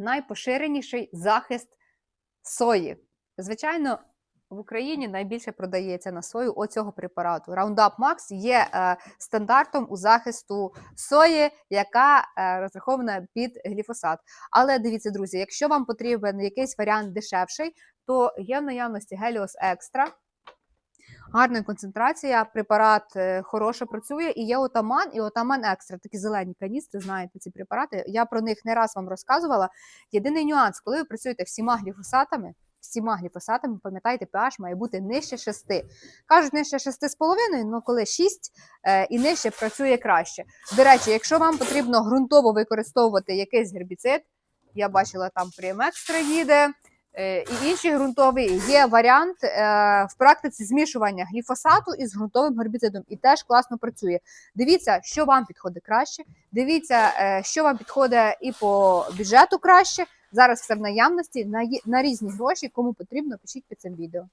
найпоширеніший захист сої. Звичайно, в Україні найбільше продається на сою оцього препарату. Roundup Max є е, стандартом у захисту сої, яка е, розрахована під гліфосат. Але дивіться, друзі, якщо вам потрібен якийсь варіант дешевший, то є в наявності Helios Extra. Гарна концентрація, препарат е, хороше працює, і є отаман і отаман екстра. Такі зелені каністри, знаєте, ці препарати. Я про них не раз вам розказувала. Єдиний нюанс, коли ви працюєте всіма гліфосатами, всіма гліфосатами, пам'ятайте, pH має бути нижче 6. Кажуть, нижче 6,5, але коли 6 е, і нижче працює краще. До речі, якщо вам потрібно ґрунтово використовувати якийсь гербіцид, я бачила там Прім Екстра їде. Е, І інші ґрунтові є варіант е, в практиці змішування гліфосату із ґрунтовим гербіцидом, і теж класно працює. Дивіться, що вам підходить краще. Дивіться, е, що вам підходить і по бюджету краще. Зараз все в наявності на, на різні гроші. Кому потрібно, пишіть під цим відео.